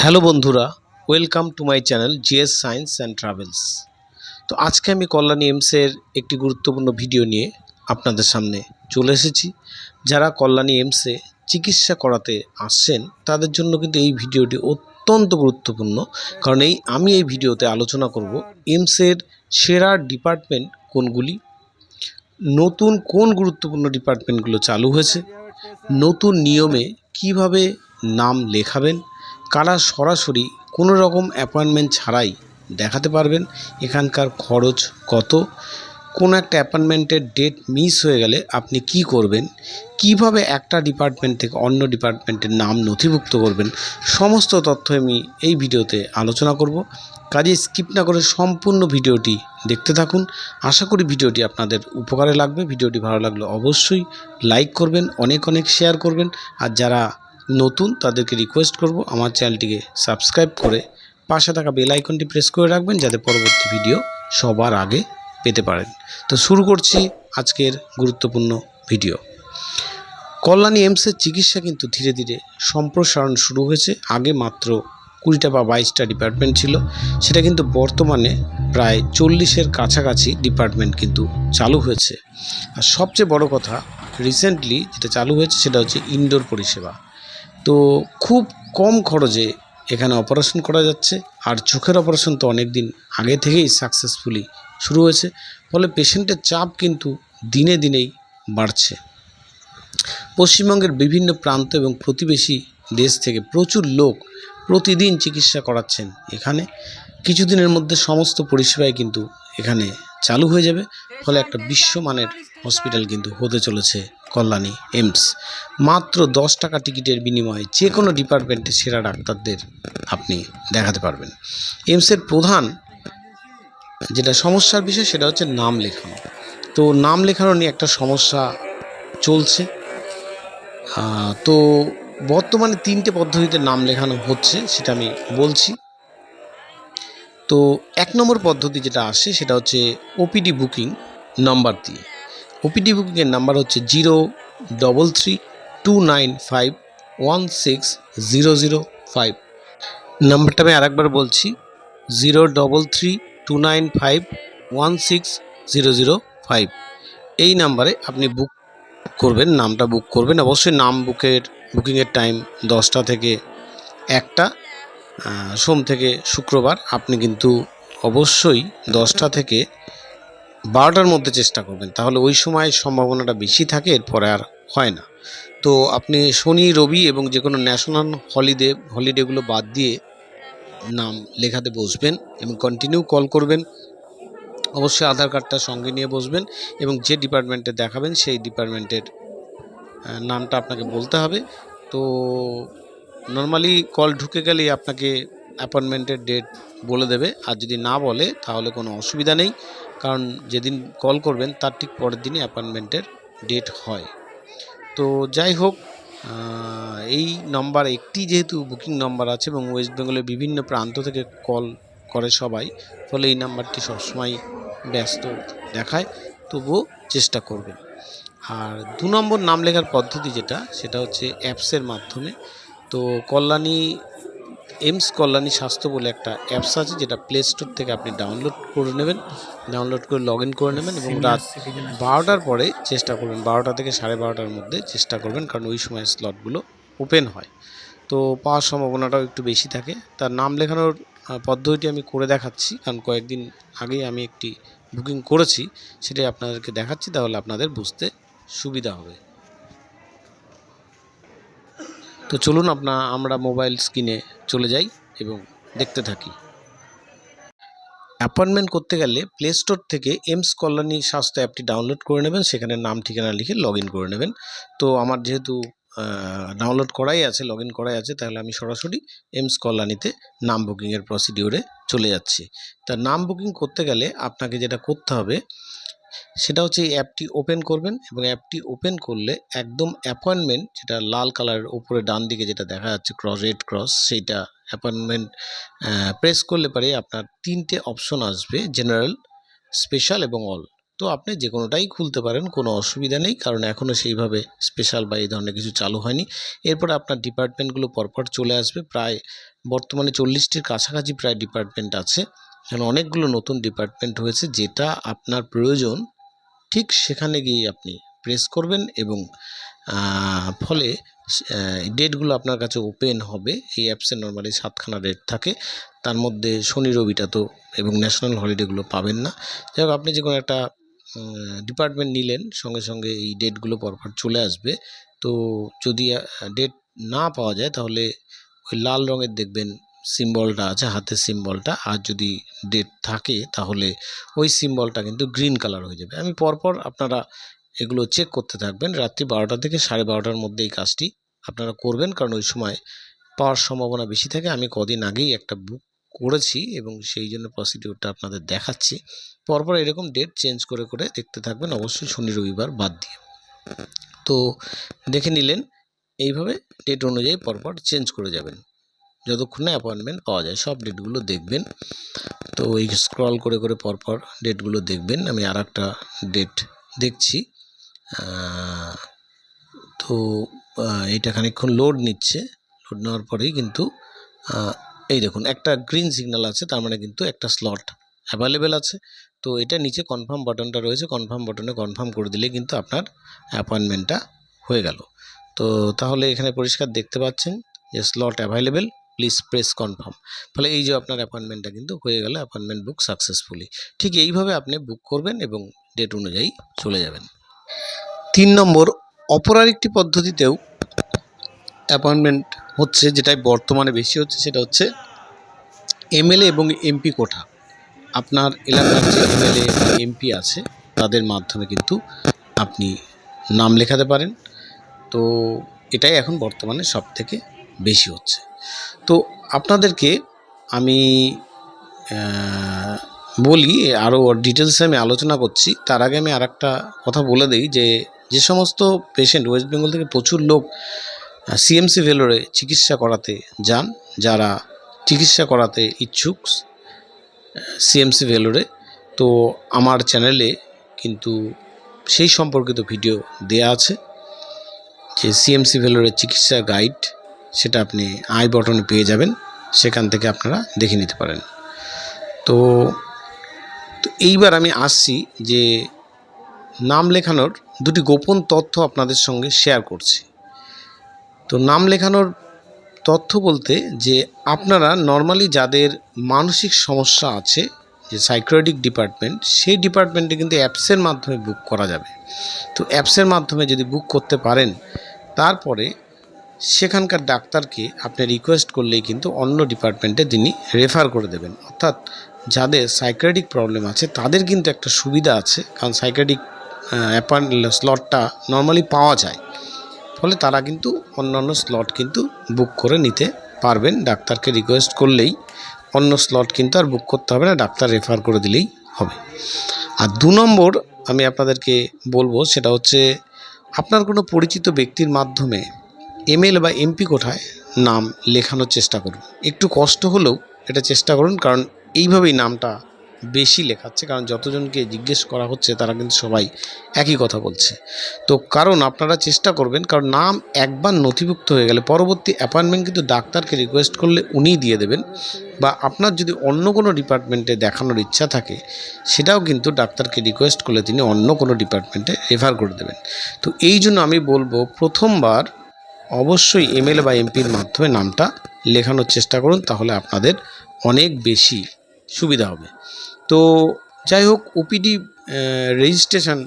Hello বন্ধুরা welcome to my channel GS science and travels তো আজকে আমি কল্যাণী এমসের একটি গুরুত্বপূর্ণ ভিডিও নিয়ে আপনাদের সামনে চলে এসেছি। যারা কল্যাণী এমসে চিকিৎসা করাতে আসছেন, তাদের জন্য কিন্তু এই ভিডিওটি অত্যন্ত গুরুত্বপূর্ণ। কারণ এই আমি এই ভিডিওতে আলোচনা করব এমসের সেরা ডিপার্টমেন্ট কোনগুলি, নতুন কোন গুরুত্বপূর্ণ ডিপার্টমেন্টগুলো চালু হয়েছে, নতুন নিয়মে কীভাবে নাম লেখাবেন কারা সরাসরি কোনো রকম অ্যাপয়েন্টমেন্ট ছাড়াই দেখাতে পারবেন? এখানকার খরচ কত? কোনো একটা অ্যাপয়েন্টমেন্টের ডেট মিস হয়ে গেলে আপনি কি করবেন? কীভাবে একটা ডিপার্টমেন্ট থেকে অন্য ডিপার্টমেন্টের নাম নথিভুক্ত করবেন? সমস্ত তথ্য আমি এই ভিডিওতে আলোচনা করব। কাজে স্কিপ না করে সম্পূর্ণ ভিডিওটি দেখতে থাকুন। আশা করি ভিডিওটি আপনাদের উপকারে লাগবে। ভিডিওটি ভালো লাগলে অবশ্যই লাইক করবেন, অনেক অনেক শেয়ার করবেন। আর যারা নতুন তাদেরকে রিকোয়েস্ট করব, আমার চ্যানেলটিকে সাবস্ক্রাইব করে পাশে থাকা বেল আইকনটি প্রেস করে রাখবেন, যাতে পরবর্তী ভিডিও সবার আগে পেতে পারেন। তো শুরু করছি আজকের গুরুত্বপূর্ণ ভিডিও কল্যাণী এমসের চিকিৎসা কিন্তু ধীরে ধীরে সম্প্রসারণ শুরু হয়েছে। আগে মাত্র কুড়িটা বা বাইশটা ডিপার্টমেন্ট ছিল। সেটা কিন্তু বর্তমানে প্রায় চল্লিশের কাছাকাছি ডিপার্টমেন্ট কিন্তু চালু হয়েছে। আর সবচেয়ে বড় কথা রিসেন্টলি যেটা চালু হয়েছে সেটা হচ্ছে ইনডোর পরিষেবা। তো খুব কম খরচে এখানে অপারেশন করা যাচ্ছে। আর চোখের অপারেশন তো অনেক দিন আগে থেকেই সাকসেসফুলি শুরু হয়েছে। ফলে পেশেন্টের চাপ কিন্তু দিনে দিনেই বাড়ছে। পশ্চিমবঙ্গের বিভিন্ন প্রান্ত এবং প্রতিবেশী দেশ থেকে প্রচুর লোক প্রতিদিন চিকিৎসা করাচ্ছেন এখানে। কিছুদিনের মধ্যে সমস্ত পরিষেবাই কিন্তু এখানে চালু হয়ে যাবে। ফলে একটা বিশ্বমানের হসপিটাল কিন্তু হতে চলেছে। কল্যাণী এমস মাত্র দশ টাকা টিকিটের বিনিময়ে যে কোনো ডিপার্টমেন্টে সেরা ডাক্তারদের আপনি দেখাতে পারবেন। এমসের প্রধান যেটা সমস্যার বিষয় সেটা হচ্ছে নাম লেখানো। তো নাম লেখানো নিয়ে একটা সমস্যা চলছে। তো বর্তমানে তিনটে পদ্ধতিতে নাম লেখানো হচ্ছে, সেটা আমি বলছি। তো এক নম্বর পদ্ধতি যেটা আসে সেটা হচ্ছে ওপিডি বুকিং নাম্বার দিয়ে। ওপিডি বুকিংয়ের নাম্বার হচ্ছে zero double three two nine five one six zero zero five নাম্বারটা আমি আরেকবার বলছি zero double three two nine five one six zero zero five এই নাম্বারে আপনি বুক করবেন, নামটা বুক করবেন। অবশ্যই নাম বুকের বুকিংয়ের টাইম দশটা থেকে একটা সোম থেকে শুক্রবার। আপনি কিন্তু অবশ্যই দশটা থেকে বারোটার মধ্যে চেষ্টা করবেন, তাহলে ওই সময় সম্ভাবনাটা বেশি থাকে, এরপরে আর হয় না। তো আপনি শনি, রবি এবং যে কোনো ন্যাশনাল হলিডে, হলিডেগুলো বাদ দিয়ে নাম লেখাতে বসবেন এবং কন্টিনিউ কল করবেন। অবশ্যই আধার কার্ডটা সঙ্গে নিয়ে বসবেন এবং যে ডিপার্টমেন্টে দেখাবেন, সেই ডিপার্টমেন্টের নামটা আপনাকে বলতে হবে। তো নর্মালি কল ঢুকে গেলেই আপনাকে অ্যাপয়েন্টমেন্টের ডেট বলে দেবে। আর যদি না বলে, তাহলে কোনো অসুবিধা নেই। কারণ যেদিন কল করবেন, তার ঠিক পরের দিনই অ্যাপয়েন্টমেন্টের ডেট হয়। তো যাই হোক এই নাম্বার, একটি যেহেতু বুকিং নাম্বার আছে এবং ওয়েস্ট বেঙ্গলের বিভিন্ন প্রান্ত থেকে কল করে সবাই, ফলে এই নাম্বারটি সবসময় ব্যস্ত দেখায়, তবুও চেষ্টা করবেন। আর দু নম্বর নাম লেখার পদ্ধতি যেটা, সেটা হচ্ছে অ্যাপসের মাধ্যমে। তো কল্যাণী এমস কল্যাণী স্বাস্থ্য বলে একটা অ্যাপস আছে যেটা প্লে স্টোর থেকে আপনি ডাউনলোড করে নেবেন। ডাউনলোড করে লগ ইন করে নেবেন এবং রাত বারোটার পরে চেষ্টা করবেন বারোটা থেকে সাড়ে বারোটার মধ্যে চেষ্টা করবেন কারণ ওই সময় স্লটগুলো ওপেন হয়। তো পাওয়ার সম্ভাবনাটাও একটু বেশি থাকে। তার নাম লেখানোর পদ্ধতিটি আমি করে দেখাচ্ছি কারণ কয়েকদিন আগেই আমি একটি বুকিং করেছি সেটাই আপনাদেরকে দেখাচ্ছি তাহলে আপনাদের বুঝতে সুবিধা হবে। তো চলুন আপনা আমরা মোবাইল স্ক্রিনে চলে যাই এবং দেখতে থাকি। অ্যাপয়েন্টমেন্ট করতে গেলে প্লে স্টোর থেকে এমস কল্যাণী স্বাস্থ্য অ্যাপটি ডাউনলোড করে নেবেন, সেখানে নাম, ঠিকানা লিখে লগ করে নেবেন। তো আমার যেহেতু ডাউনলোড করাই আছে লগ করাই আছে, তাহলে আমি সরাসরি এমস কল্যাণীতে নাম বুকিংয়ের প্রসিডিওরে চলে যাচ্ছি। তা নাম বুকিং করতে গেলে আপনাকে যেটা করতে হবে সেটা হচ্ছে এই অ্যাপটি ওপেন করবেন এবং অ্যাপটি ওপেন করলে একদম অ্যাপয়েন্টমেন্ট যেটা লাল কালারের উপরে ডান দিকে যেটা দেখা যাচ্ছে ক্রস রেড ক্রস সেইটা অ্যাপয়েন্টমেন্ট প্রেস করলে পরে আপনার তিনটে অপশন আসবে জেনারেল স্পেশাল এবং অল তো তো আপনি যে কোনোটাই খুলতে পারেন, কোনো অসুবিধা নেই, কারণ এখনও সেইভাবে স্পেশাল বা এই ধরনের কিছু চালু হয়নি। এরপরে আপনার ডিপার্টমেন্টগুলো পরপর চলে আসবে, প্রায় বর্তমানে চল্লিশটির কাছাকাছি প্রায় ডিপার্টমেন্ট আছে। কারণ অনেকগুলো নতুন ডিপার্টমেন্ট হয়েছে যেটা আপনার প্রয়োজন, ঠিক সেখানে গিয়ে আপনি প্রেস করবেন এবং ফলে ডেটগুলো আপনার কাছে ওপেন হবে, এই অ্যাপসে নর্মালি সাতখানা ডেট থাকে, তার মধ্যে শনি রবিটা তো এবং ন্যাশনাল হলিডেগুলো পাবেন না। যাই আপনি যে কোনো একটা ডিপার্টমেন্ট নিলেন, সঙ্গে সঙ্গে এই ডেটগুলো পরপর চলে আসবে, তো যদি ডেট না পাওয়া যায় তাহলে ওই লাল রঙের দেখবেন সিম্বলটা আছে, হাতের সিম্বলটা আর যদি ডেট থাকে, তাহলে ওই সিম্বলটা কিন্তু গ্রিন কালার হয়ে যাবে। আমি পরপর আপনারা এগুলো চেক করতে থাকবেন। রাত্রি বারোটা থেকে সাড়ে বারোটার মধ্যে এই কাজটি আপনারা করবেন। কারণ ওই সময় পাওয়ার সম্ভাবনা বেশি থাকে। আমি কদিন আগেই একটা বুক করেছি এবং সেই জন্য প্রসিডিউরটা আপনাদের দেখাচ্ছি। পরপর এরকম ডেট চেঞ্জ করে করে দেখতে থাকবেন। অবশ্যই শনি রবিবার বাদ দিয়ে। তো দেখে নিলেন, এইভাবে ডেট অনুযায়ী পরপর চেঞ্জ করে যাবেন। যতক্ষণ না অ্যাপয়েন্টমেন্ট পাওয়া যায়, সব ডেটগুলো দেখবেন। তো এই স্ক্রল করে করে পরপর ডেটগুলো দেখবেন। আমি আর একটা ডেট দেখছি তো এটা খানিকক্ষণ লোড নিচ্ছে। লোড নেওয়ার পরেই কিন্তু এই দেখুন, একটা গ্রিন সিগন্যাল আছে, তার মানে কিন্তু একটা স্লট অ্যাভেলেবেল আছে। তো এটা নিচে কনফার্ম বাটনটা রয়েছে। কনফার্ম বাটনে কনফার্ম করে দিলে কিন্তু আপনার অ্যাপয়েন্টমেন্টটা হয়ে গেল। তো তাহলে এখানে পরিষ্কার দেখতে পাচ্ছেন যে slot available please press confirm ফলে এই যে আপনার অ্যাপয়েন্টমেন্টটা কিন্তু হয়ে গেল অ্যাপয়েন্টমেন্ট বুক সাকসেসফুলি ঠিক এইভাবে আপনি বুক করবেন এবং ডেট অনুযায়ী চলে যাবেন। তিন নম্বর অপর আরেকটি পদ্ধতিতেও অ্যাপয়েন্টমেন্ট হচ্ছে, যেটাই বর্তমানে বেশি হচ্ছে, সেটা হচ্ছে এমএলএ এবং এমপি কোঠা। আপনার এলাকার যে এমএলএ এমপি আছে, তাদের মাধ্যমে কিন্তু আপনি নাম লেখাতে পারেন। তো এটাই এখন বর্তমানে সব থেকে বেশি হচ্ছে। তো আপনাদেরকে আমি বলি আরও ডিটেলসে আমি আলোচনা করছি। তার আগে আমি আর একটা কথা বলে দিই যে যে সমস্ত পেশেন্ট ওয়েস্ট বেঙ্গল থেকে প্রচুর লোক সিএমসি ভেলোরে চিকিৎসা করাতে যান, যারা চিকিৎসা করাতে ইচ্ছুক সিএমসি ভেলোরে, তো আমার চ্যানেলে কিন্তু সেই সম্পর্কিত ভিডিও দেয়া আছে, যে সিএমসি ভেলোরের চিকিৎসা গাইড সেটা আপনি আই বটনে পেয়ে যাবেন। সেখান থেকে আপনারা দেখে নিতে পারেন। তো তো এইবার আমি আসছি যে নাম লেখানোর দুটি গোপন তথ্য আপনাদের সঙ্গে শেয়ার করছি। তো নাম লেখানোর তথ্য বলতে যে আপনারা নর্মালি যাদের মানসিক সমস্যা আছে, যে সাইক্রেটিক ডিপার্টমেন্ট সেই ডিপার্টমেন্টে কিন্তু অ্যাপসের মাধ্যমে বুক করা যাবে। তো অ্যাপসের মাধ্যমে যদি বুক করতে পারেন, তারপরে সেখানকার ডাক্তারকে আপনি রিকোয়েস্ট করলেই কিন্তু অন্য ডিপার্টমেন্টে তিনি রেফার করে দেবেন। অর্থাৎ যাদের সাইক্রেটিক প্রবলেম আছে, তাদের কিন্তু একটা সুবিধা আছে, কারণ সাইক্রেটিক অ্যাপয়েন্ট স্লটটা নর্মালি পাওয়া যায়। ফলে তারা কিন্তু অন্যান্য স্লট কিন্তু বুক করে নিতে পারবেন। ডাক্তারকে রিকোয়েস্ট করলেই অন্য স্লট কিন্তু আর বুক করতে হবে না, ডাক্তার রেফার করে দিলেই হবে। আর দু নম্বর আমি আপনাদেরকে বলব, সেটা হচ্ছে আপনার কোনো পরিচিত ব্যক্তির মাধ্যমে এমএল বা এমপি কোঠায় নাম লেখানোর চেষ্টা করুন। একটু কষ্ট হলেও এটা চেষ্টা করুন, কারণ এইভাবেই নামটা বেশি লেখাচ্ছে, কারণ যতজনকে জিজ্ঞেস করা হচ্ছে তারা কিন্তু সবাই একই কথা বলছে। তো কারণ আপনারা চেষ্টা করবেন, কারণ নাম একবার নথিভুক্ত হয়ে গেলে পরবর্তী অ্যাপয়েন্টমেন্ট কিন্তু ডাক্তারকে রিকোয়েস্ট করলে উনিই দিয়ে দেবেন, বা আপনার যদি অন্য কোনো ডিপার্টমেন্টে দেখানোর ইচ্ছা থাকে, সেটাও কিন্তু ডাক্তারকে রিকোয়েস্ট করলে তিনি অন্য কোনো ডিপার্টমেন্টে রেফার করে দেবেন। তো এই জন্য আমি বলব, প্রথমবার অবশ্যই এমএলএ বা এমপির মাধ্যমে নামটা লেখানোর চেষ্টা করুন, তাহলে আপনাদের অনেক বেশি সুবিধা হবে। তো যাই হোক ওপিডি রেজিস্ট্রেশন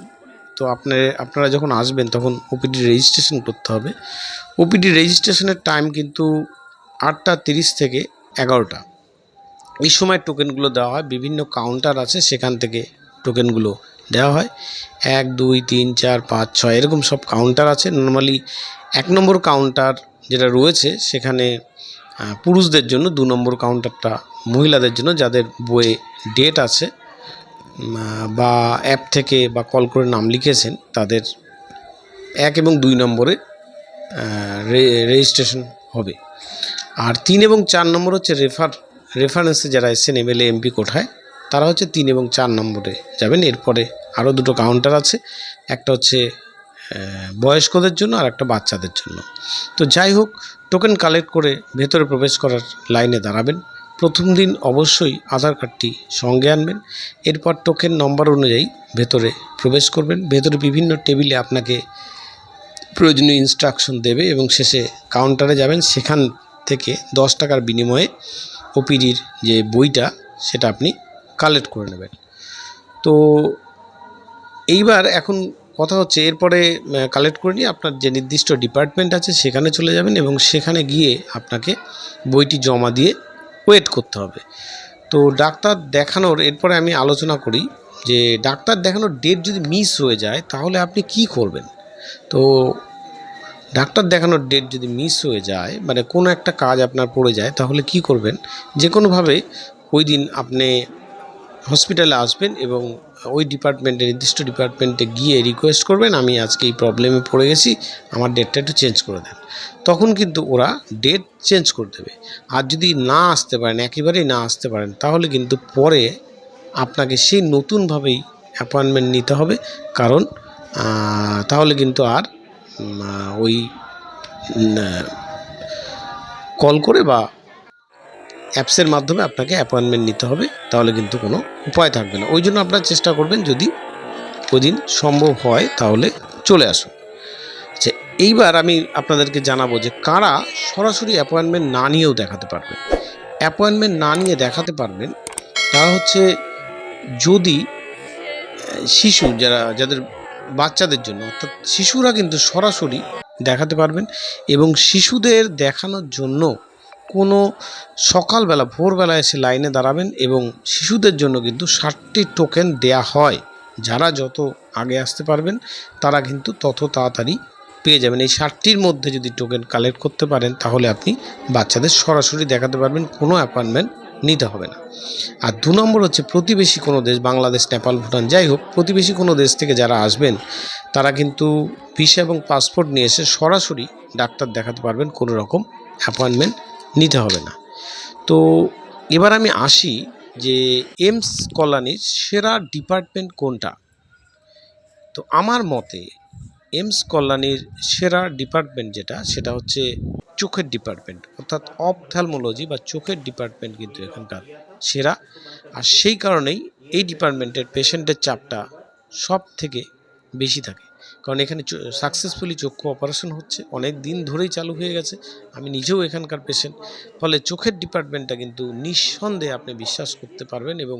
তো আপনার, আপনারা যখন আসবেন তখন ওপিডি রেজিস্ট্রেশন করতে হবে। ওপিডি রেজিস্ট্রেশনের টাইম কিন্তু আটটা তিরিশ থেকে এগারোটা। এই সময় টোকেনগুলো দেওয়া হয়, বিভিন্ন কাউন্টার আছে, সেখান থেকে টোকেনগুলো দেওয়া হয়। এক, দুই, তিন, চার, পাঁচ, ছয়, এরকম সব কাউন্টার আছে। নর্মালি এক নম্বর কাউন্টার যেটা রয়েছে, সেখানে পুরুষদের জন্য দু নম্বর কাউন্টারটা মহিলাদের জন্য যাদের বইয়ে ডেট আছে বা অ্যাপ থেকে বা কল করে নাম লিখেছেন, তাদের এক এবং দুই নম্বরে রেজিস্ট্রেশন হবে। আর তিন এবং চার নম্বর হচ্ছে রেফার রেফারেন্সে যারা এসেছেন এমএলএ এমপি কোঠায় তারা হচ্ছে তিন এবং চার নম্বরে যাবেন। এরপরে আরও দুটো কাউন্টার আছে। একটা হচ্ছে বয়স্কদের জন্য আর একটা বাচ্চাদের জন্য। তো যাই হোক টোকেন কালেক্ট করে ভেতরে প্রবেশ করার লাইনে দাঁড়াবেন। প্রথম দিন অবশ্যই আধার কার্ডটি সঙ্গে আনবেন। এরপর টোকেন নম্বর অনুযায়ী ভেতরে প্রবেশ করবেন। ভেতরে বিভিন্ন টেবিলে আপনাকে প্রয়োজনীয় ইনস্ট্রাকশন দেবে এবং শেষে কাউন্টারে যাবেন। সেখান থেকে দশ টাকার বিনিময়ে ওপিডির যে বইটা, সেটা আপনি কালেক্ট করে নেবেন। তো এইবার এখন কথা হচ্ছে, এরপরে কালেক্ট করে নিয়ে আপনার যে নির্দিষ্ট ডিপার্টমেন্ট আছে সেখানে চলে যাবেন এবং সেখানে গিয়ে আপনাকে বইটি জমা দিয়ে ওয়েট করতে হবে। তো ডাক্তার দেখানোর, এরপরে আমি আলোচনা করি যে ডাক্তার দেখানোর ডেট যদি মিস হয়ে যায়, তাহলে আপনি কি করবেন? তো ডাক্তার দেখানোর ডেট যদি মিস হয়ে যায় মানে কোনো একটা কাজ আপনার পড়ে যায়, তাহলে কি করবেন? যে কোনোভাবে ওই দিন আপনি হসপিটালে আসবেন এবং ওই ডিপার্টমেন্টে নির্দিষ্ট ডিপার্টমেন্টে গিয়ে রিকোয়েস্ট করবেন, আমি আজকে এই প্রবলেমে পড়ে গেছি, আমার ডেটটা একটু চেঞ্জ করে দেন। তখন কিন্তু ওরা ডেট চেঞ্জ করে দেবে। আর যদি না আসতে পারেন, একেবারেই না আসতে পারেন, তাহলে কিন্তু পরে আপনাকে সেই নতুনভাবেই অ্যাপয়েন্টমেন্ট নিতে হবে। কারণ তাহলে কিন্তু আর ওই কল করে বা অ্যাপসের মাধ্যমে আপনাকে অ্যাপয়েন্টমেন্ট নিতে হবে, তাহলে কিন্তু কোনো উপায় থাকবে না। ওই জন্য আপনার চেষ্টা করবেন যদি ওদিন সম্ভব হয়, তাহলে চলে আসুন। আচ্ছা এইবার আমি আপনাদেরকে জানাব যে কারা সরাসরি অ্যাপয়েন্টমেন্ট না নিয়েও দেখাতে পারবেন। অ্যাপয়েন্টমেন্ট না নিয়ে দেখাতে পারবেন, তারা হচ্ছে যদি শিশু যারা, যাদের বাচ্চাদের জন্য, অর্থাৎ শিশুরা কিন্তু সরাসরি দেখাতে পারবেন এবং শিশুদের দেখানোর জন্য কোনো সকালবেলা ভোরবেলা এসে লাইনে দাঁড়াবেন এবং শিশুদের জন্য কিন্তু ষাটটি টোকেন দেয়া হয়। যারা যত আগে আসতে পারবেন, তারা কিন্তু তত তাড়াতাড়ি পেয়ে যাবেন। এই ষাটটির মধ্যে যদি টোকেন কালেক্ট করতে পারেন, তাহলে আপনি বাচ্চাদের সরাসরি দেখাতে পারবেন, কোনো অ্যাপয়েন্টমেন্ট নিতে হবে না। আর দু নম্বর হচ্ছে, প্রতিবেশী কোনো দেশ, বাংলাদেশ, নেপাল, ভুটান, যাই হোক, প্রতিবেশী কোনো দেশ থেকে যারা আসবেন, তারা কিন্তু ভিসা এবং পাসপোর্ট নিয়ে এসে সরাসরি ডাক্তার দেখাতে পারবেন, কোনো রকম অ্যাপয়েন্টমেন্ট নিতে হবে না। তো এবার আমি আসি যে এমস কল্যাণীর সেরা ডিপার্টমেন্ট কোনটা? তো আমার মতে এমস কল্যাণীর সেরা ডিপার্টমেন্ট যেটা, সেটা হচ্ছে চোখের ডিপার্টমেন্ট। অর্থাৎ অপথ্যালমোলজি বা চোখের ডিপার্টমেন্ট কিন্তু এখানকার সেরা। আর সেই কারণেই এই ডিপার্টমেন্টের পেশেন্টের চাপটা সব থেকে বেশি থাকে। কারণ এখানে সাকসেসফুলি চক্ষু অপারেশন হচ্ছে, অনেক দিন ধরেই চালু হয়ে গেছে, আমি নিজেও এখানকার পেশেন্ট ফলে চোখের ডিপার্টমেন্টটা কিন্তু নিঃসন্দেহে আপনি বিশ্বাস করতে পারবেন এবং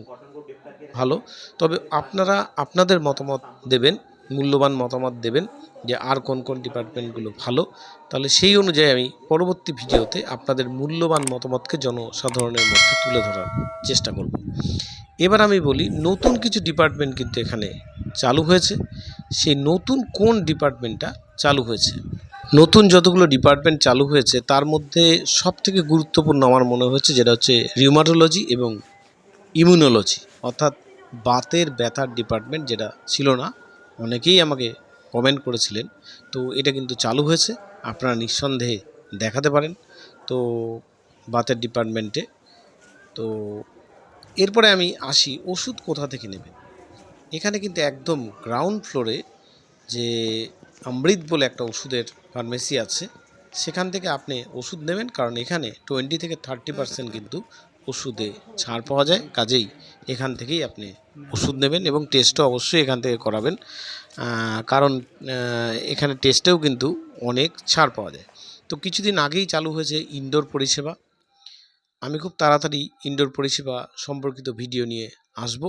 ভালো। তবে আপনারা আপনাদের মতামত দেবেন, মূল্যবান মতামত দেবেন যে আর কোন কোন ডিপার্টমেন্টগুলো ভালো। তাহলে সেই অনুযায়ী আমি পরবর্তী ভিডিওতে আপনাদের মূল্যবান মতামতকে জনসাধারণের মধ্যে তুলে ধরার চেষ্টা করব। এবার আমি বলি, নতুন কিছু ডিপার্টমেন্ট কিন্তু এখানে চালু হয়েছে, সেই নতুন কোন ডিপার্টমেন্টটা চালু হয়েছে? নতুন যতগুলো ডিপার্টমেন্ট চালু হয়েছে, তার মধ্যে সব থেকে গুরুত্বপূর্ণ আমার মনে হয়েছে যেটা হচ্ছে রিউমাটোলজি এবং ইমিউনোলজি অর্থাৎ বাতের ব্যথার ডিপার্টমেন্ট যেটা ছিল না, অনেকেই আমাকে কমেন্ট করেছিলেন। তো এটা কিন্তু চালু হয়েছে, আপনারা নিঃসন্দেহে দেখাতে পারেন। তো বাতের ডিপার্টমেন্টে, তো এরপরে আমি আসি, ওষুধ কোথা থেকে নেবেন? এখানে কিন্তু একদম গ্রাউন্ড ফ্লোরে যে অমৃত বলে একটা ওষুধের ফার্মেসি আছে, সেখান থেকে আপনি ওষুধ নেবেন, কারণ এখানে টোয়েন্টি থেকে থার্টি পার্সেন্ট কিন্তু ওষুধে ছাড় পাওয়া যায়। কাজেই এখান থেকেই আপনি ওষুধ নেবেন এবং টেস্টও অবশ্যই এখান থেকে করাবেন। কারণ এখানে টেস্টেও কিন্তু অনেক ছাড় পাওয়া যায়। তো কিছুদিন আগেই চালু হয়েছে ইনডোর পরিষেবা। আমি খুব তাড়াতাড়ি ইনডোর পরিষেবা সম্পর্কিত ভিডিও নিয়ে আসব।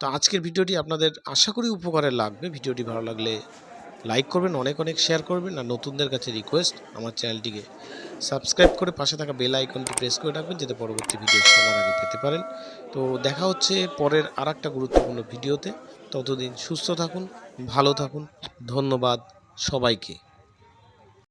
তো আজকের ভিডিওটি আপনাদের আশা করি উপকারে লাগবে। ভিডিওটি ভালো লাগলে লাইক করবেন, অনেক অনেক শেয়ার করবেন আর নতুনদের কাছে রিকোয়েস্ট আমার চ্যানেলটিকে সাবস্ক্রাইব করে পাশে থাকা বেল আইকনটি প্রেস করে রাখবেন যাতে পরবর্তী ভিডিও সবার আগে পেতে পারেন। তো দেখা হচ্ছে পরের আর গুরুত্বপূর্ণ ভিডিওতে। ততদিন সুস্থ থাকুন, ভালো থাকুন। ধন্যবাদ সবাইকে।